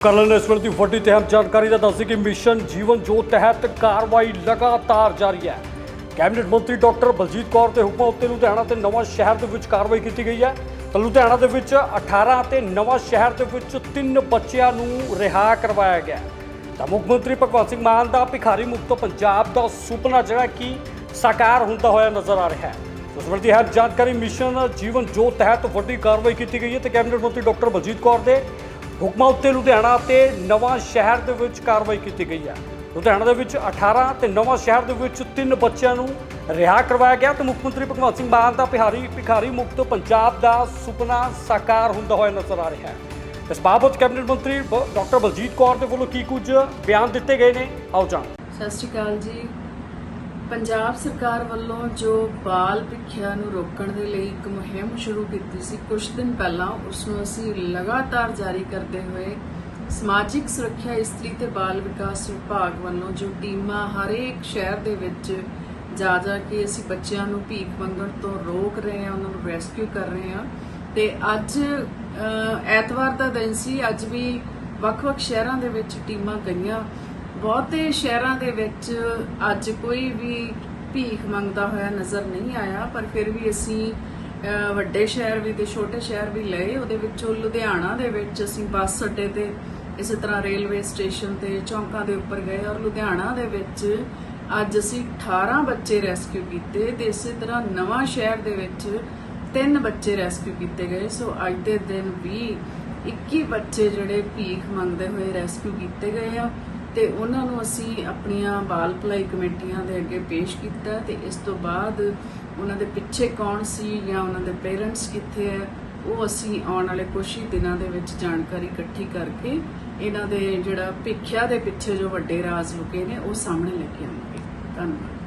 ਕਰਨ ਇਸ ਵੇਲੇ ਦੀ ਵੱਡੀ ਤੇ ਅਹਿਮ ਜਾਣਕਾਰੀ ਦਾ ਦੱਸਦੀ ਕਿ ਮਿਸ਼ਨ ਜੀਵਨ ਜੋਤ ਤਹਿਤ ਕਾਰਵਾਈ ਲਗਾਤਾਰ ਜਾਰੀ ਹੈ। ਕੈਬਨਿਟ ਮੰਤਰੀ ਡਾਕਟਰ ਬਲਜੀਤ ਕੌਰ ਦੇ ਹੁਕਮਾਂ ਉੱਤੇ ਲੁਧਿਆਣਾ ਤੇ ਨਵਾਂ ਸ਼ਹਿਰ ਦੇ ਵਿੱਚ ਕਾਰਵਾਈ ਕੀਤੀ ਗਈ ਹੈ। ਤਾਂ ਲੁਧਿਆਣਾ ਦੇ ਵਿੱਚ 18 ਤੇ ਨਵਾਂ ਸ਼ਹਿਰ ਦੇ ਵਿੱਚ ਤਿੰਨ ਬੱਚਿਆਂ ਨੂੰ ਰਿਹਾ ਕਰਵਾਇਆ ਗਿਆ ਤਾਂ ਮੁੱਖ ਮੰਤਰੀ ਭਗਵੰਤ ਸਿੰਘ ਮਾਨ ਦਾ ਭਿਖਾਰੀ ਮੁਕਤ ਪੰਜਾਬ ਦਾ ਸੁਪਨਾ ਜਿਹੜਾ ਕਿ ਸਾਕਾਰ ਹੁੰਦਾ ਹੋਇਆ ਨਜ਼ਰ ਆ ਰਿਹਾ ਹੈ। ਉਸ ਵੇਲੇ ਦੀ ਹੈ ਜਾਣਕਾਰੀ, ਮਿਸ਼ਨ ਜੀਵਨ ਜੋਤ ਤਹਿਤ ਵੱਡੀ ਕਾਰਵਾਈ ਕੀਤੀ ਗਈ ਹੈ ਤੇ ਕੈਬਨਿਟ ਮੰਤਰੀ ਡਾਕਟਰ ਬਲਜੀਤ ਕੌਰ ਦੇ ਹੁਕਮਾਂ ਉੱਤੇ ਲੁਧਿਆਣਾ ਤੇ ਨਵਾਂ ਸ਼ਹਿਰ ਦੇ ਵਿੱਚ ਕਾਰਵਾਈ ਕੀਤੀ ਗਈ ਹੈ। ਲੁਧਿਆਣਾ ਦੇ ਵਿੱਚ 18 ਤੇ ਨਵਾਂ ਸ਼ਹਿਰ ਦੇ ਵਿੱਚ ਤਿੰਨ ਬੱਚਿਆਂ ਨੂੰ ਰਿਹਾ ਕਰਵਾਇਆ ਗਿਆ ਤੇ ਮੁੱਖ ਮੰਤਰੀ ਭਗਵੰਤ ਸਿੰਘ ਮਾਨ ਦਾ ਬਿਹਾਰੀ ਭਿਖਾਰੀ ਮੁਕਤ ਪੰਜਾਬ ਦਾ ਸੁਪਨਾ ਸਾਕਾਰ ਹੁੰਦਾ ਹੋਇਆ ਨਜ਼ਰ ਆ ਰਿਹਾ ਹੈ। ਇਸ ਬਾਬਤ ਕੈਬਨਿਟ ਮੰਤਰੀ ਬ- ਡਾਕਟਰ ਬਲਜੀਤ ਕੌਰ ਦੇ ਵੱਲੋਂ ਕੀ ਕੁਝ ਬਿਆਨ ਦਿੱਤੇ ਗਏ ਨੇ? ਆਓ ਜਾਣ। ਸਤਿ ਸ਼੍ਰੀ ਅਕਾਲ ਜੀ। ਪੰਜਾਬ ਸਰਕਾਰ ਵੱਲੋਂ ਜੋ ਬਾਲ ਭਿੱਖਿਆ ਨੂੰ ਰੋਕਣ ਦੇ ਲਈ ਇੱਕ ਮੁਹਿੰਮ ਸ਼ੁਰੂ ਕੀਤੀ ਸੀ ਕੁਝ ਦਿਨ ਪਹਿਲਾਂ ਉਸ ਨੂੰ ਅਸੀਂ ਲਗਾਤਾਰ ਜਾਰੀ ਕਰਦੇ ਹੋਏ ਸਮਾਜਿਕ ਸੁਰੱਖਿਆ ਇਸਤਰੀ ਤੇ ਬਾਲ ਵਿਕਾਸ ਵਿਭਾਗ ਵੱਲੋਂ ਜੋ ਟੀਮਾਂ ਹਰੇਕ ਸ਼ਹਿਰ ਦੇ ਵਿੱਚ ਜਾ ਜਾ ਕੇ ਅਸੀਂ ਬੱਚਿਆਂ ਨੂੰ ਭੀਖ ਮੰਗਣ ਤੋਂ ਰੋਕ ਰਹੇ ਹਾਂ, ਉਹਨਾਂ ਨੂੰ ਰੈਸਕਿਊ ਕਰ ਰਹੇ ਹਾਂ ਤੇ ਅੱਜ ਐਤਵਾਰ ਦਾ ਦਿਨ ਸੀ, ਅੱਜ ਵੀ ਵੱਖ-ਵੱਖ ਸ਼ਹਿਰਾਂ ਦੇ ਵਿੱਚ ਟੀਮਾਂ ਗਈਆਂ ਬਹੁਤੇ ਸ਼ਹਿਰਾਂ ਦੇ ਵਿੱਚ ਅੱਜ ਕੋਈ ਵੀ ਭੀਖ ਮੰਗਦਾ ਹੋਇਆ ਨਜ਼ਰ ਨਹੀਂ ਆਇਆ, ਪਰ ਫਿਰ ਵੀ ਅਸੀਂ ਵੱਡੇ ਸ਼ਹਿਰ ਵੀ ਤੇ ਛੋਟੇ ਸ਼ਹਿਰ ਵੀ ਲਏ, ਉਹਦੇ ਵਿੱਚੋਂ ਲੁਧਿਆਣਾ ਦੇ ਵਿੱਚ ਅਸੀਂ ਬੱਸ ਅੱਡੇ ਤੇ ਇਸੇ ਤਰ੍ਹਾਂ ਰੇਲਵੇ ਸਟੇਸ਼ਨ ਤੇ ਚੌਂਕਾਂ ਦੇ ਉੱਪਰ ਗਏ ਔਰ ਲੁਧਿਆਣਾ ਦੇ ਵਿੱਚ ਅੱਜ ਅਸੀਂ 18 ਬੱਚੇ ਰੈਸਕਿਊ ਕੀਤੇ ਤੇ ਇਸੇ ਤਰ੍ਹਾਂ ਨਵਾਂ ਸ਼ਹਿਰ ਦੇ ਵਿੱਚ ਤਿੰਨ ਬੱਚੇ ਰੈਸਕਿਊ ਕੀਤੇ ਗਏ। ਸੋ ਅੱਜ ਦੇ ਦਿਨ ਵੀ 21 ਬੱਚੇ ਜਿਹੜੇ ਭੀਖ ਮੰਗਦੇ ਹੋਏ ਰੈਸਕਿਊ ਕੀਤੇ ਗਏ ਆ ਤੇ ਉਹਨਾਂ ਨੂੰ ਅਸੀਂ ਆਪਣੀਆਂ ਬਾਲ ਭਲਾਈ ਕਮੇਟੀਆਂ ਦੇ ਅੱਗੇ ਪੇਸ਼ ਕੀਤਾ ਤੇ ਇਸ ਤੋਂ ਬਾਅਦ ਉਹਨਾਂ ਦੇ ਪਿੱਛੇ ਕੌਣ ਸੀ ਜਾਂ ਉਹਨਾਂ ਦੇ ਪੇਰੈਂਟਸ ਕਿੱਥੇ ਹੈ ਉਹ ਅਸੀਂ ਆਉਣ ਵਾਲੇ ਕੁਝ ਹੀ ਦਿਨਾਂ ਦੇ ਵਿੱਚ ਜਾਣਕਾਰੀ ਇਕੱਠੀ ਕਰਕੇ ਇਹਨਾਂ ਦੇ ਜਿਹੜਾ ਭਿੱਖਿਆ ਦੇ ਪਿੱਛੇ ਜੋ ਵੱਡੇ ਰਾਜ਼ ਲੁਕੇ ਨੇ ਉਹ ਸਾਹਮਣੇ ਲੈ ਕੇ ਆਵਾਂਗੇ। ਧੰਨਵਾਦ।